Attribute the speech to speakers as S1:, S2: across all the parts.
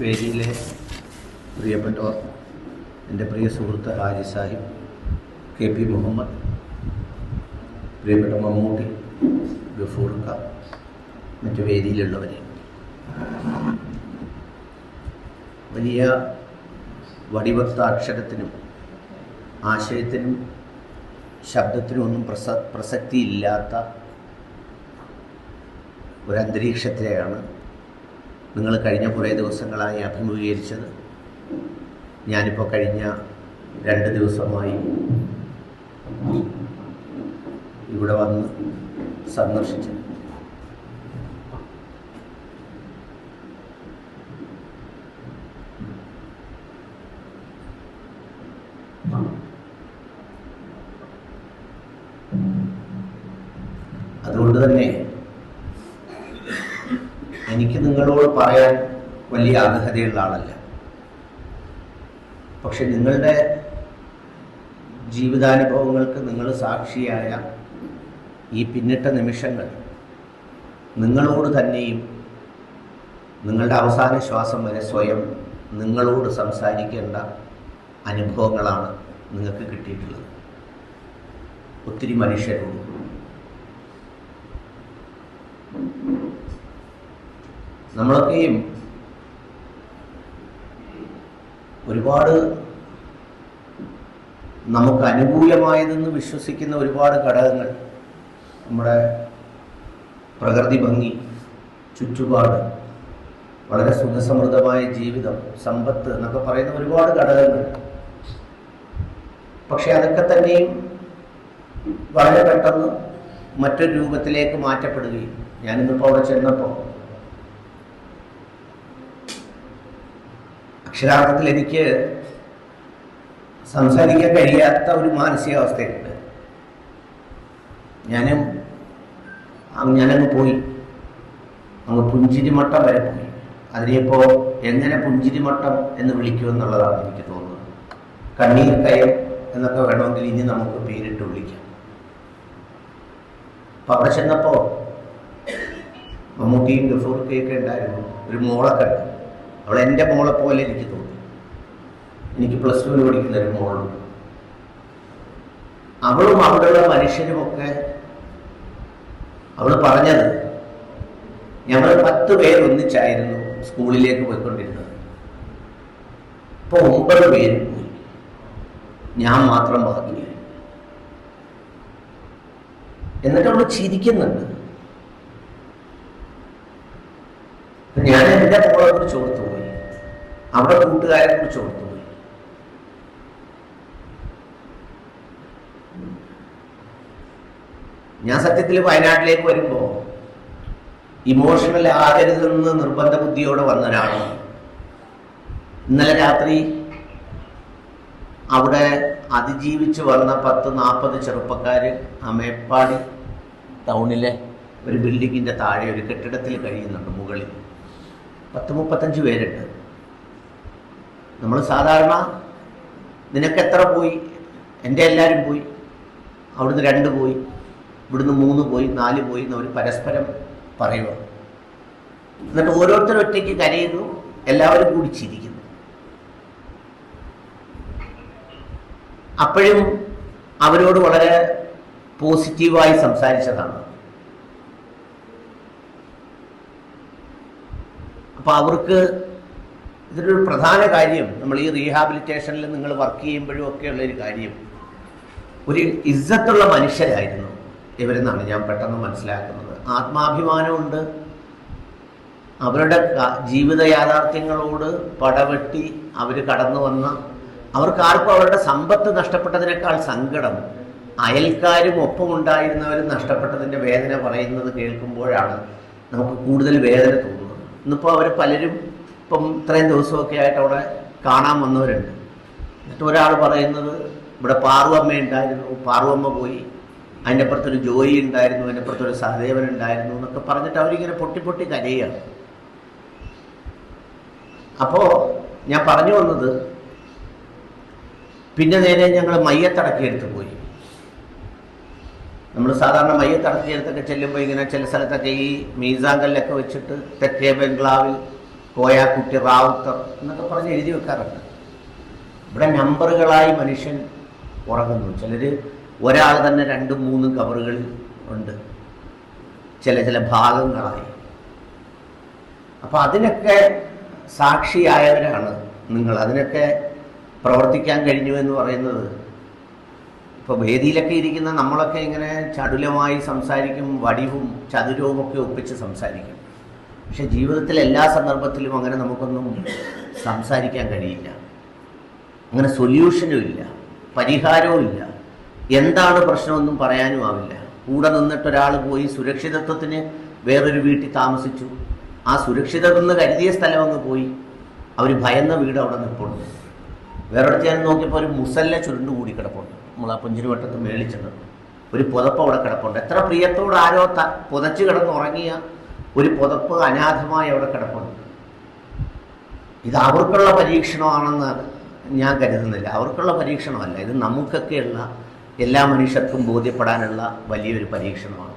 S1: വേദിയിലെ പ്രിയപ്പെട്ടവർ എന്റെ പ്രിയ സുഹൃത്ത് ഹാജി സാഹിബ് കെ പി മുഹമ്മദ് പ്രിയപ്പെട്ട മമ്മൂട്ടി ഗഫൂർക്ക മറ്റു വേദിയിലുള്ളവരെ. വലിയ വടിവത്ത അക്ഷരത്തിനും ആശയത്തിനും ശബ്ദത്തിനും ഒന്നും പ്രസ പ്രസക്തിയില്ലാത്ത ഒരന്തരീക്ഷത്തിലെയാണ് നിങ്ങൾ കഴിഞ്ഞ കുറേ ദിവസങ്ങളായി അഭിമുഖീകരിച്ചത്. ഞാനിപ്പോൾ കഴിഞ്ഞ രണ്ട് ദിവസമായി ഇവിടെ വന്ന് സന്ദർശിച്ചത്. അതുകൊണ്ട് തന്നെ എനിക്ക് നിങ്ങളോട് പറയാൻ വലിയ അർഹതയുള്ള ആളല്ല. പക്ഷെ നിങ്ങളുടെ ജീവിതാനുഭവങ്ങൾക്ക് നിങ്ങൾ സാക്ഷിയായ ഈ പിന്നിട്ട നിമിഷങ്ങൾ നിങ്ങളോട് തന്നെയും നിങ്ങളുടെ അവസാന ശ്വാസം വരെ സ്വയം നിങ്ങളോട് സംസാരിക്കേണ്ട അനുഭവങ്ങളാണ് നിങ്ങൾക്ക് കിട്ടിയിട്ടുള്ളത്. ഒത്തിരി മനുഷ്യരോട് നമ്മളൊക്കെയും ഒരുപാട് നമുക്ക് അനുകൂലമായതെന്ന് വിശ്വസിക്കുന്ന ഒരുപാട് ഘടകങ്ങൾ നമ്മുടെ പ്രകൃതി ഭംഗി ചുറ്റുപാട് വളരെ സുഖസമൃദ്ധമായ ജീവിതം സമ്പത്ത് എന്നൊക്കെ പറയുന്ന ഒരുപാട് ഘടകങ്ങൾ. പക്ഷെ അതൊക്കെ തന്നെയും വളരെ പെട്ടെന്ന് മറ്റൊരു രൂപത്തിലേക്ക് മാറ്റപ്പെടുകയും ഞാനിന്നിപ്പോൾ അവിടെ ചെന്നപ്പോൾ അക്ഷരാർത്ഥത്തിൽ എനിക്ക് സംസാരിക്കാൻ കഴിയാത്ത ഒരു മാനസികാവസ്ഥയുണ്ട്. ഞാനും ഞാനങ്ങ് പോയി. അങ്ങ് പുഞ്ചിരിമട്ടം വരെ പോയി. അതിനെപ്പോൾ എങ്ങനെ പുഞ്ചിരിമട്ടം എന്ന് വിളിക്കുമെന്നുള്ളതാണ് എനിക്ക് തോന്നുന്നത്. കണ്ണീർ കയം എന്നൊക്കെ വേണമെങ്കിൽ ഇനി നമുക്ക് പേരിട്ട് വിളിക്കാം. അപ്പം അവിടെ ചെന്നപ്പോൾ മമ്മൂട്ടിയും ഗഫൂർക്കയൊക്കെ ഉണ്ടായിരുന്നു. ഒരു മോളൊക്കെ ഉണ്ട്. അവൾ എന്റെ മോളെ പോലെ എനിക്ക് തോന്നി. എനിക്ക് പ്ലസ് ടുവിന് പഠിക്കുന്ന ഒരു മോളുണ്ട്. അവളും അവിടെയുള്ള മനുഷ്യരുമൊക്കെ അവൾ പറഞ്ഞത് ഞങ്ങൾ പത്ത് പേരൊന്നിച്ചായിരുന്നു സ്കൂളിലേക്ക് പോയിക്കൊണ്ടിരുന്നത്. ഇപ്പോൾ ഒമ്പത് പേര് പോയി. ഞാൻ മാത്രം ബാക്കിയായി എന്നിട്ട് അവൾ ചിരിക്കുന്നുണ്ട്. ഞാൻ എന്റെ മോളെ കുറിച്ച് ഓർത്തുപോയി അവിടെ കൂട്ടുകാരെ കുറിച്ച് ഓർത്തു. ഞാൻ സത്യത്തിൽ വയനാട്ടിലേക്ക് വരുമ്പോൾ ഇമോഷണൽ ആകരുതെന്ന് നിർബന്ധ ബുദ്ധിയോടെ വന്ന ഒരാളാണ് ഇന്നലെ രാത്രി അവിടെ അതിജീവിച്ച് വന്ന പത്ത് നാൽപ്പത് ചെറുപ്പക്കാർ അമേപ്പാടി മേപ്പാടി ടൗണിലെ ഒരു ബിൽഡിങ്ങിന്റെ താഴെ ഒരു കെട്ടിടത്തിൽ കഴിയുന്നുണ്ട് മുകളിൽ. പത്ത് മുപ്പത്തഞ്ച് പേരുണ്ട്. നമ്മൾ സാധാരണ നിനക്ക് എത്ര പോയി? എന്റെ എല്ലാവരും പോയി. അവിടുന്ന് രണ്ട് പോയി. ഇവിടുന്ന് മൂന്ന് പോയി നാല് പോയി എന്നവർ പരസ്പരം പറയുക. എന്നിട്ട് ഓരോരുത്തർ ഒറ്റയ്ക്ക് കരയുന്നു. എല്ലാവരും കൂടി ചിരിക്കുന്നു. അപ്പോഴും അവരോട് വളരെ പോസിറ്റീവായി സംസാരിച്ചതാണ്. അപ്പോൾ അവർക്ക് ഇതിലൊരു പ്രധാന കാര്യം നമ്മൾ ഈ റീഹാബിലിറ്റേഷനിൽ നിങ്ങൾ വർക്ക് ചെയ്യുമ്പോഴും ഒക്കെയുള്ളൊരു കാര്യം. ഒരു ഇജ്ജത്തുള്ള മനുഷ്യരായിരുന്നു ഇവരെന്നാണ് ഞാൻ പെട്ടെന്ന് മനസ്സിലാക്കുന്നത്. ആത്മാഭിമാനമുണ്ട്. അവരുടെ ജീവിത യാഥാർത്ഥ്യങ്ങളോട് പടവെട്ടി അവർ കടന്നു വന്ന അവർക്ക് ആർക്കും അവരുടെ സമ്പത്ത് നഷ്ടപ്പെട്ടതിനേക്കാൾ സങ്കടം അയൽക്കാരും ഒപ്പമുണ്ടായിരുന്നവരും നഷ്ടപ്പെട്ടതിന്റെ വേദന പറയുന്നത് കേൾക്കുമ്പോഴാണ് നമുക്ക് കൂടുതൽ വേദന തോന്നുന്നത്. ഇന്നിപ്പോൾ അവർ പലരും ഇപ്പം ഇത്രയും ദിവസമൊക്കെ ആയിട്ട് അവിടെ കാണാൻ വന്നവരുണ്ട്. എന്നിട്ട് ഒരാൾ പറയുന്നത് ഇവിടെ പാർവമ്മ ഉണ്ടായിരുന്നു. പാർവമ്മ പോയി. അതിന്റെ അപ്പുറത്തൊരു ജോയി ഉണ്ടായിരുന്നു അതിന്റെ അപ്പുറത്തൊരു സഹദേവൻ ഉണ്ടായിരുന്നു എന്നൊക്കെ പറഞ്ഞിട്ട് അവരിങ്ങനെ പൊട്ടി പൊട്ടി കരയുകയാണ്. അപ്പോൾ ഞാൻ പറഞ്ഞു വന്നത് പിന്നെ നേരെ ഞങ്ങൾ മയ്യത്തടക്കിയെടുത്ത് പോയി. നമ്മൾ സാധാരണ മയ്യത്തടക്കിയെടുത്തൊക്കെ ചെല്ലുമ്പോൾ ഇങ്ങനെ ചില സ്ഥലത്തൊക്കെ ഈ മീസാങ്കല്ലൊക്കെ വെച്ചിട്ട് തെക്കേ ബംഗ്ലാവിൽ കോയാക്കുട്ടി റാവുത്തർ എന്നൊക്കെ പറഞ്ഞ് എഴുതി വെക്കാറുണ്ട്. ഇവിടെ നമ്പറുകളായി മനുഷ്യൻ ഉറങ്ങുന്നു. ചിലർ ഒരാൾ തന്നെ രണ്ടും മൂന്നും കവറുകൾ ഉണ്ട്. ചില ചില ഭാഗങ്ങളായി. അപ്പോൾ അതിനൊക്കെ സാക്ഷിയായവരാണ് നിങ്ങൾ. അതിനൊക്കെ പ്രവർത്തിക്കാൻ കഴിഞ്ഞു എന്ന് പറയുന്നത് ഇപ്പോൾ വേദിയിലൊക്കെ ഇരിക്കുന്ന നമ്മളൊക്കെ ഇങ്ങനെ ചടുലമായി സംസാരിക്കും വടിവും ചതുരവും ഒക്കെ ഒപ്പിച്ച് സംസാരിക്കും. പക്ഷെ ജീവിതത്തിലെ എല്ലാ സന്ദർഭത്തിലും അങ്ങനെ നമുക്കൊന്നും സംസാരിക്കാൻ കഴിയില്ല. അങ്ങനെ സൊല്യൂഷനും ഇല്ല. പരിഹാരവും ഇല്ല. എന്താണ് പ്രശ്നമൊന്നും പറയാനും ആവില്ല. കൂടെ നിന്നിട്ട് ഒരാൾ പോയി സുരക്ഷിതത്വത്തിന് വേറൊരു വീട്ടിൽ താമസിച്ചു. ആ സുരക്ഷിതമെന്ന് കരുതിയ സ്ഥലം അങ്ങ് പോയി. അവർ ഭയന്ന വീട് അവിടെ നിൽപ്പുണ്ട്. വേറൊരിടത്ത് ഞാൻ നോക്കിയപ്പോൾ ഒരു മുസല്ല ചുരുണ്ട് കൂടി കിടപ്പുണ്ട്. നമ്മൾ ആ പുഞ്ചിരിവട്ടത്ത് മേളിച്ചത് ഒരു പുതപ്പ് അവിടെ കിടപ്പുണ്ട്. എത്ര പ്രിയത്തോട് ആരോ ത പുതച്ച് കിടന്ന് ഉറങ്ങിയ ഒരു പുതപ്പ് അനാഥമായി അവിടെ കിടപ്പുണ്ട് ഇത് അവർക്കുള്ള പരീക്ഷണമാണെന്ന് ഞാൻ കരുതുന്നില്ല. അവർക്കുള്ള പരീക്ഷണമല്ല. ഇത് നമുക്കൊക്കെയുള്ള എല്ലാ മനുഷ്യർക്കും ബോധ്യപ്പെടാനുള്ള വലിയൊരു പരീക്ഷണമാണ്.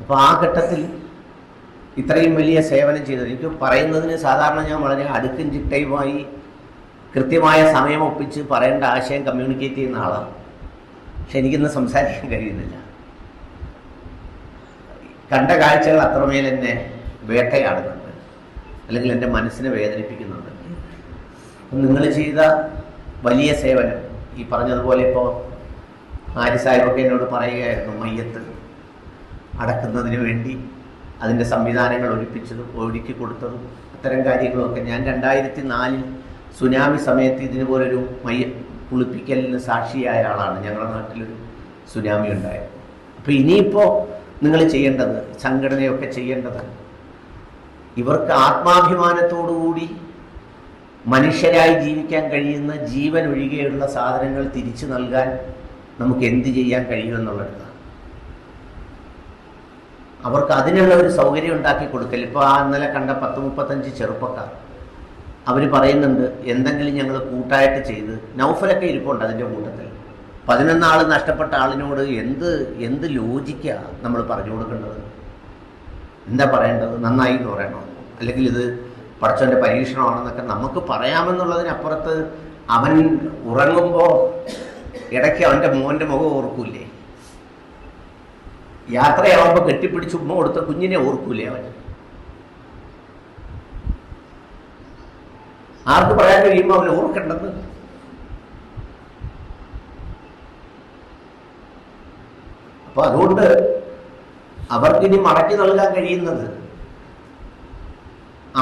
S1: അപ്പോൾ ആ ഘട്ടത്തിൽ ഇത്രയും വലിയ സേവനം ചെയ്തത്. എനിക്ക് പറയുന്നതിന് സാധാരണ ഞാൻ വളരെ അടുക്കും ചിട്ടയുമായി കൃത്യമായ സമയം ഒപ്പിച്ച് പറയേണ്ട ആശയം കമ്മ്യൂണിക്കേറ്റ് ചെയ്യുന്ന ആളാണ്. പക്ഷെ എനിക്കിന്ന് സംസാരിക്കാൻ കഴിയുന്നില്ല. കണ്ട കാഴ്ചകൾ അത്രമേൽ എന്നെ വേട്ടയാടുന്നുണ്ട്. അല്ലെങ്കിൽ എന്റെ മനസ്സിനെ വേദനിപ്പിക്കുന്നുണ്ട്. നിങ്ങൾ ചെയ്ത വലിയ സേവനം ഈ പറഞ്ഞതുപോലെ ഇപ്പോൾ ആര്യ സാഹിബൊക്കെ എന്നോട് പറയുകയായിരുന്നു മയ്യത്ത് അടക്കുന്നതിന് വേണ്ടി അതിന്റെ സംവിധാനങ്ങൾ ഒഴിപ്പിച്ചതും ഒരുക്കി കൊടുത്തതും അത്തരം കാര്യങ്ങളൊക്കെ. ഞാൻ രണ്ടായിരത്തി നാലിൽ സുനാമി സമയത്ത് ഇതിനുപോലൊരു മയ്യ കുളിപ്പിക്കലിന് സാക്ഷിയായ ആളാണ്. ഞങ്ങളുടെ നാട്ടിലൊരു സുനാമി ഉണ്ടായത് അപ്പോൾ ഇനിയിപ്പോൾ നിങ്ങൾ ചെയ്യേണ്ടത് സംഘടനയൊക്കെ ചെയ്യേണ്ടത്. ഇവർക്ക് ആത്മാഭിമാനത്തോടുകൂടി മനുഷ്യരായി ജീവിക്കാൻ കഴിയുന്ന ജീവൻ ഒഴികെയുള്ള സാധനങ്ങൾ തിരിച്ചു നൽകാൻ നമുക്ക് എന്ത് ചെയ്യാൻ കഴിയുമെന്നുള്ളതാണ്. അവർക്ക് അതിനുള്ള ഒരു സൗകര്യം ഉണ്ടാക്കി കൊടുക്കൽ ഇപ്പോൾ ആ ഇന്നലെ കണ്ട പത്ത് മുപ്പത്തഞ്ച് ചെറുപ്പക്കാർ അവർ പറയുന്നുണ്ട് എന്തെങ്കിലും ഞങ്ങൾ കൂട്ടായിട്ട് ചെയ്ത് നൗഫലൊക്കെ ഇരിപ്പുണ്ട് അതിന്റെ കൂട്ടത്തിൽ പതിനൊന്നാൾ നഷ്ടപ്പെട്ട ആളിനോട് എന്ത് എന്ത് ലോജിക്കാണ് നമ്മൾ പറഞ്ഞു കൊടുക്കേണ്ടത്? എന്താ പറയേണ്ടത്? നന്നായി എന്ന് പറയണോ? അല്ലെങ്കിൽ ഇത് പടച്ചവന്റെ പരീക്ഷണമാണെന്നൊക്കെ നമുക്ക് പറയാമെന്നുള്ളതിനപ്പുറത്ത് അവൻ ഉറങ്ങുമ്പോൾ ഇടയ്ക്ക് അവന്റെ മോന്റെ മുഖം ഓർക്കൂലേ? യാത്രയാവുമ്പോൾ കെട്ടിപ്പിടിച്ച് ഉമ്മ കൊടുത്ത കുഞ്ഞിനെ ഓർക്കൂലേ അവൻ? ആർക്ക് പറയാൻ കഴിയുമ്പോൾ അവൻ ഓർക്കേണ്ടത്? അപ്പൊ അതുകൊണ്ട് അവർക്കിനി മടക്കി നൽകാൻ കഴിയുന്നത്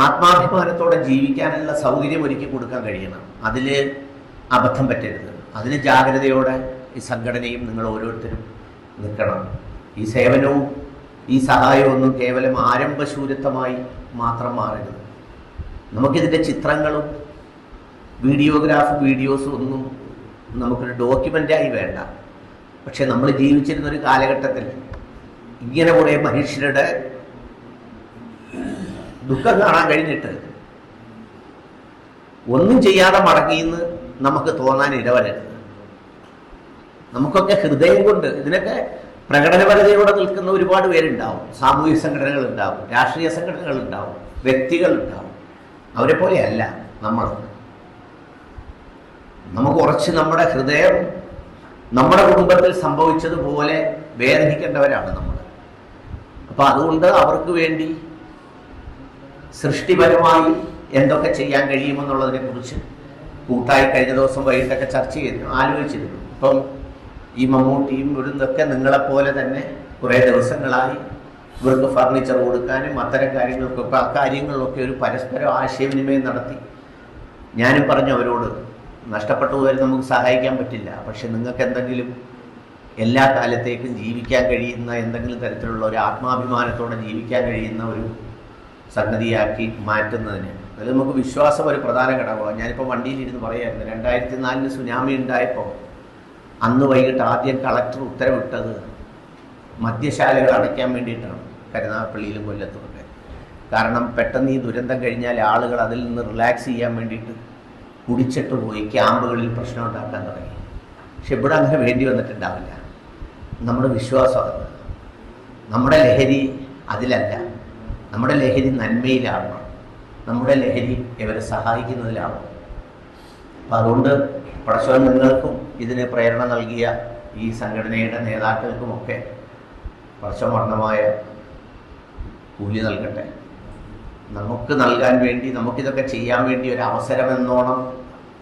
S1: ആത്മാഭിമാനത്തോടെ ജീവിക്കാനുള്ള സൗകര്യം ഒരുക്കി കൊടുക്കാൻ കഴിയണം. അതിൽ അബദ്ധം പറ്റരുത്. അതിന് ജാഗ്രതയോടെ ഈ സംഘടനയും നിങ്ങൾ ഓരോരുത്തരും നിൽക്കണം. ഈ സേവനവും ഈ സഹായവും ഒന്നും കേവലം ആരംഭശൂരത്വമായി മാത്രം മാറരുത്. നമുക്കിതിന്റെ ചിത്രങ്ങളും വീഡിയോഗ്രാഫ് വീഡിയോസും ഒന്നും നമുക്കൊരു ഡോക്യുമെന്റായി വേണ്ട. പക്ഷെ നമ്മൾ ജീവിച്ചിരുന്ന ഒരു കാലഘട്ടത്തിൽ ഇങ്ങനെ കുറേ മനുഷ്യരുടെ ദുഃഖം കാണാൻ കഴിഞ്ഞിട്ട് ഒന്നും ചെയ്യാതെ മടങ്ങിയെന്ന് നമുക്ക് തോന്നാൻ ഇടവരരുത്. നമുക്കൊക്കെ ഹൃദയം കൊണ്ട് ഇതിനൊക്കെ പ്രകടനപരതയോടെ നിൽക്കുന്ന ഒരുപാട് പേരുണ്ടാവും. സാമൂഹിക സംഘടനകൾ ഉണ്ടാവും രാഷ്ട്രീയ സംഘടനകൾ ഉണ്ടാവും വ്യക്തികൾ ഉണ്ടാവും അവരെ പോലെയല്ല നമ്മൾ. നമുക്ക് കുറച്ച് നമ്മുടെ ഹൃദയം നമ്മുടെ കുടുംബത്തിൽ സംഭവിച്ചതുപോലെ വേദനിക്കേണ്ടവരാണ് നമ്മൾ. അപ്പൊ അതുകൊണ്ട് അവർക്ക് വേണ്ടി സൃഷ്ടിപരമായി എന്തൊക്കെ ചെയ്യാൻ കഴിയുമെന്നുള്ളതിനെ കുറിച്ച് കൂട്ടായി കഴിഞ്ഞ ദിവസം വൈകിട്ടൊക്കെ ചർച്ച ചെയ്തു ആലോചിച്ചിരുന്നു. ഇപ്പം ഈ മമ്മൂട്ടിയും ഇവിടുന്നൊക്കെ നിങ്ങളെപ്പോലെ തന്നെ കുറേ ദിവസങ്ങളായി ഇവർക്ക് ഫർണിച്ചർ കൊടുക്കാനും അത്തരം കാര്യങ്ങൾക്കൊക്കെ ആ ഒരു പരസ്പരം ആശയവിനിമയം നടത്തി. ഞാനും പറഞ്ഞു അവരോട് നഷ്ടപ്പെട്ടു പോയാൽ നമുക്ക് സഹായിക്കാൻ പറ്റില്ല. പക്ഷെ നിങ്ങൾക്ക് എന്തെങ്കിലും എല്ലാ കാലത്തേക്കും ജീവിക്കാൻ കഴിയുന്ന എന്തെങ്കിലും തരത്തിലുള്ള ഒരു ആത്മാഭിമാനത്തോടെ ജീവിക്കാൻ കഴിയുന്ന ഒരു സംഗതിയാക്കി മാറ്റുന്നതിന്. അതിൽ നമുക്ക് വിശ്വാസം ഒരു പ്രധാന ഘടകമാണ്. ഞാനിപ്പോൾ വണ്ടിയിലിരുന്ന് പറയായിരുന്നു. രണ്ടായിരത്തി നാലിന് സുനാമി ഉണ്ടായപ്പോൾ അന്ന് വൈകിട്ട് ആദ്യം കളക്ടർ ഉത്തരവിട്ടത് മദ്യശാലകൾ അടയ്ക്കാൻ വേണ്ടിയിട്ടാണ്. കരുനാഗപ്പള്ളിയിലും കൊല്ലത്തുമൊക്കെ. കാരണം പെട്ടെന്ന് ഈ ദുരന്തം കഴിഞ്ഞാൽ ആളുകൾ അതിൽ നിന്ന് റിലാക്സ് ചെയ്യാൻ വേണ്ടിയിട്ട് കുടിച്ചിട്ട് പോയി ക്യാമ്പുകളിൽ പ്രശ്നം ഉണ്ടാക്കാൻ തുടങ്ങി. പക്ഷെ ഇവിടെ അങ്ങനെ വേണ്ടി വന്നിട്ടുണ്ടാവില്ല. നമ്മുടെ വിശ്വാസം നമ്മുടെ ലഹരി അതിലല്ല. നമ്മുടെ ലഹരി നന്മയിലാണ് നമ്മുടെ ലഹരി ഇവരെ സഹായിക്കുന്നതിലാവണം. അപ്പം അതുകൊണ്ട് പടച്ചവൻ നിങ്ങൾക്കും ഇതിന് പ്രേരണ നൽകിയ ഈ സംഘടനയുടെ നേതാക്കൾക്കുമൊക്കെ പടച്ചവർണമായ കൂലി നൽകട്ടെ. നമുക്ക് നൽകാൻ വേണ്ടി നമുക്കിതൊക്കെ ചെയ്യാൻ വേണ്ടി ഒരു അവസരമെന്നോണം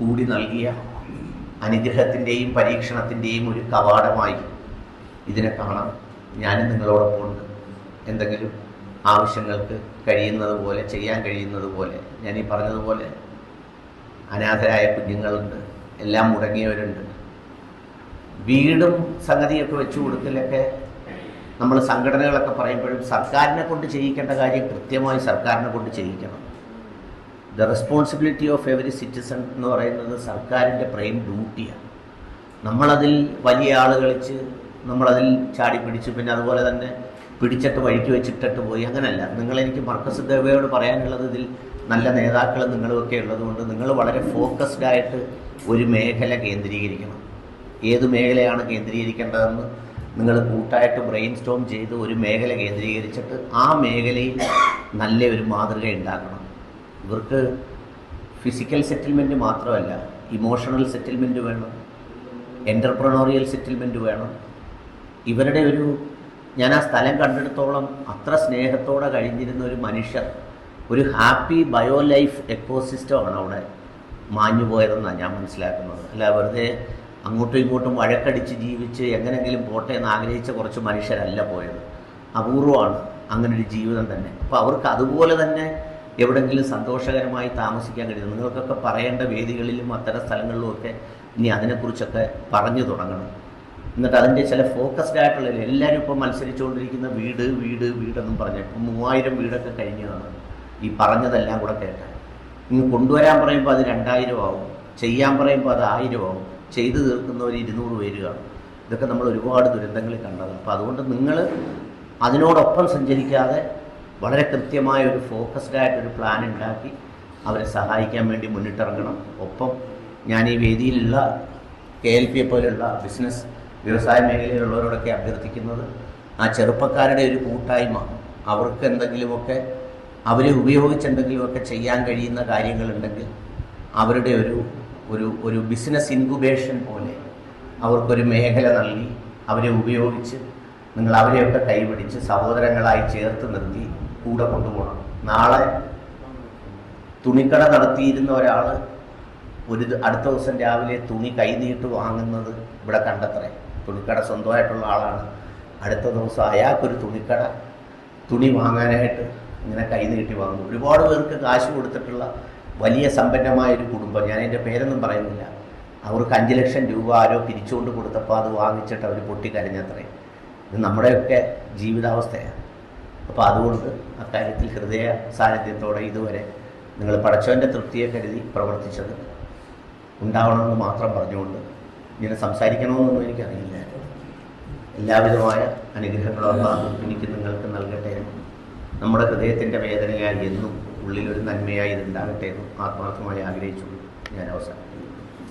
S1: കൂടി നൽകിയ അനുഗ്രഹത്തിന്റെയും പരീക്ഷണത്തിന്റെയും ഒരു കവാടമായി ഇതിനെ കാണാം. ഞാനും നിങ്ങളോടൊപ്പം ഉണ്ട്. എന്തെങ്കിലും ആവശ്യങ്ങൾക്ക് കഴിയുന്നത് പോലെ ചെയ്യാൻ കഴിയുന്നത് പോലെ ഞാൻ ഈ പറഞ്ഞതുപോലെ അനാഥരായ കുഞ്ഞുങ്ങളുണ്ട് എല്ലാം മുടങ്ങിയവരുണ്ട്. വീടും സംഗതിയൊക്കെ വെച്ചു കൊടുക്കലൊക്കെ നമ്മൾ സംഘടനകളൊക്കെ പറയുമ്പോഴും സർക്കാരിനെ കൊണ്ട് ചെയ്യിക്കേണ്ട കാര്യം കൃത്യമായി സർക്കാരിനെ കൊണ്ട് ചെയ്യിക്കണം. The responsibility of every citizen എന്ന് പറയുന്നത് സർക്കാരിന്റെ പ്രൈം ഡ്യൂട്ടിയാണ് നമ്മളതിൽ വലിയ ആൾ കളിച്ച് നമ്മളതിൽ ചാടി പിടിച്ച് പിന്നെ അതുപോലെ തന്നെ പിടിച്ചിട്ട് വഴിക്ക് വെച്ചിട്ടിട്ട് പോയി അങ്ങനല്ല. നിങ്ങളെനിക്ക് മർക്കസ് ദേവയോട് പറയാനുള്ളത് ഇതിൽ നല്ല നേതാക്കൾ നിങ്ങളുമൊക്കെ ഉള്ളതുകൊണ്ട് നിങ്ങൾ വളരെ ഫോക്കസ്ഡ് ആയിട്ട് ഒരു മേഖല കേന്ദ്രീകരിക്കണം. ഏത് മേഖലയാണ് കേന്ദ്രീകരിക്കേണ്ടതെന്ന് നിങ്ങൾ കൂട്ടായിട്ട് ബ്രെയിൻ സ്റ്റോം ചെയ്ത് ഒരു മേഖല കേന്ദ്രീകരിച്ചിട്ട് ആ മേഖലയിൽ നല്ല ഒരു മാതൃക ഉണ്ടാക്കണം. ഇവർക്ക് ഫിസിക്കൽ സെറ്റിൽമെന്റ് മാത്രമല്ല ഇമോഷണൽ സെറ്റിൽമെന്റ് വേണം എന്റർപ്രണോറിയൽ സെറ്റിൽമെന്റ് വേണം. ഇവരുടെ ഒരു ഞാൻ ആ സ്ഥലം കണ്ടെടുത്തോളം അത്ര സ്നേഹത്തോടെ കഴിഞ്ഞിരുന്ന ഒരു മനുഷ്യർ ഒരു ഹാപ്പി ബയോ ലൈഫ് എക്കോസിസ്റ്റമാണ് അവിടെ മാഞ്ഞു പോയതെന്നാണ് ഞാൻ മനസ്സിലാക്കുന്നത്. അല്ല വെറുതെ അങ്ങോട്ടും ഇങ്ങോട്ടും വഴക്കടിച്ച് ജീവിച്ച് എങ്ങനെങ്കിലും പോട്ടെ എന്ന് ആഗ്രഹിച്ച കുറച്ച് മനുഷ്യരല്ല പോയത്. അപൂർവമാണ് അങ്ങനെ ഒരു ജീവിതം തന്നെ. അപ്പോൾ അവർക്ക് അതുപോലെ തന്നെ എവിടെങ്കിലും സന്തോഷകരമായി താമസിക്കാൻ കഴിയും നിങ്ങൾക്കൊക്കെ പറയേണ്ട വേദികളിലും അത്തരം സ്ഥലങ്ങളിലും ഒക്കെ ഇനി അതിനെക്കുറിച്ചൊക്കെ പറഞ്ഞു തുടങ്ങണം. എന്നിട്ട് അതിന്റെ ചില ഫോക്കസ്ഡ് ആയിട്ടുള്ള എല്ലാവരും ഇപ്പോൾ മത്സരിച്ചുകൊണ്ടിരിക്കുന്ന വീട് വീട് വീടെന്നും പറഞ്ഞ് ഇപ്പം മൂവായിരം വീടൊക്കെ കഴിഞ്ഞതാണ്. ഈ പറഞ്ഞതെല്ലാം കൂടെ കേട്ടാൽ. ഇങ്ങ് കൊണ്ടുവരാൻ പറയുമ്പോൾ അത് രണ്ടായിരം ആവും. ചെയ്യാൻ പറയുമ്പോൾ അത് ആയിരം ആവും. ചെയ്തു തീർക്കുന്നവർ ഇരുന്നൂറ് പേര് കാണും. ഇതൊക്കെ നമ്മൾ ഒരുപാട് ദുരന്തങ്ങളിൽ കണ്ടതാണ്. അപ്പോൾ അതുകൊണ്ട് നിങ്ങൾ അതിനോടൊപ്പം സഞ്ചരിക്കാതെ വളരെ കൃത്യമായ ഒരു ഫോക്കസ്ഡ് ആയിട്ടൊരു പ്ലാൻ ഉണ്ടാക്കി അവരെ സഹായിക്കാൻ വേണ്ടി മുന്നിട്ടിറങ്ങണം. ഒപ്പം ഞാൻ ഈ വേദിയിലുള്ള കെ എൽ പിയെ പോലെയുള്ള ബിസിനസ് വ്യവസായ മേഖലയിലുള്ളവരോടൊക്കെ അഭ്യർത്ഥിക്കുന്നത് ആ ചെറുപ്പക്കാരുടെ ഒരു കൂട്ടായ്മ അവർക്ക് എന്തെങ്കിലുമൊക്കെ അവരെ ഉപയോഗിച്ചെന്തെങ്കിലുമൊക്കെ ചെയ്യാൻ കഴിയുന്ന കാര്യങ്ങളുണ്ടെങ്കിൽ അവരുടെ ഒരു ഒരു ഒരു ബിസിനസ് ഇൻക്യുബേഷൻ പോലെ അവർക്കൊരു മേഖല നൽകി അവരെ ഉപയോഗിച്ച് നിങ്ങൾ അവരെയൊക്കെ കൈപിടിച്ച് സഹോദരങ്ങളായി ചേർത്ത് നിർത്തി കൂടെ കൊണ്ടുപോകണം. നാളെ തുണിക്കട നടത്തിയിരുന്ന ഒരാൾ ഒരു അടുത്ത ദിവസം രാവിലെ തുണി കൈനീട്ട് വാങ്ങുന്നത് ഇവിടെ കണ്ടത്രേ. തുണിക്കട സ്വന്തമായിട്ടുള്ള ആളാണ്. അടുത്ത ദിവസം അയാൾക്കൊരു തുണിക്കട തുണി വാങ്ങാനായിട്ട് ഇങ്ങനെ കൈനീട്ടി വാങ്ങുന്നു. ഒരുപാട് പേർക്ക് കാശ് കൊടുത്തിട്ടുള്ള വലിയ സമ്പന്നമായ ഒരു കുടുംബം. ഞാൻ എന്റെ പേരൊന്നും പറയുന്നില്ല. അവർക്ക് അഞ്ച് ലക്ഷം രൂപ ആരോ പിരിച്ചുകൊണ്ട് കൊടുത്തപ്പോൾ അത് വാങ്ങിച്ചിട്ട് അവർ പൊട്ടിക്കരഞ്ഞത്രേ ഇത് നമ്മുടെയൊക്കെ ജീവിതാവസ്ഥയാണ് അപ്പോൾ അതുകൊണ്ട് അക്കാര്യത്തിൽ ഹൃദയ സാന്നിധ്യത്തോടെ ഇതുവരെ നിങ്ങൾ പടച്ചവന്റെ തൃപ്തിയെ കരുതി പ്രവർത്തിച്ചത് ഉണ്ടാവണമെന്ന് മാത്രം പറഞ്ഞുകൊണ്ട് ഇങ്ങനെ സംസാരിക്കണമെന്നൊന്നും എനിക്കറിയില്ല. എല്ലാവിധമായ അനുഗ്രഹങ്ങളും എനിക്ക് നിങ്ങൾക്ക് നൽകട്ടെ. നമ്മുടെ ഹൃദയത്തിന്റെ വേദനയായി എന്നും ഉള്ളിലൊരു നന്മയായി ഇതുണ്ടാകട്ടെ എന്ന് ആത്മാർത്ഥമായി ആഗ്രഹിച്ചുകൊണ്ട് ഞാൻ അവസാനിക്കുന്നു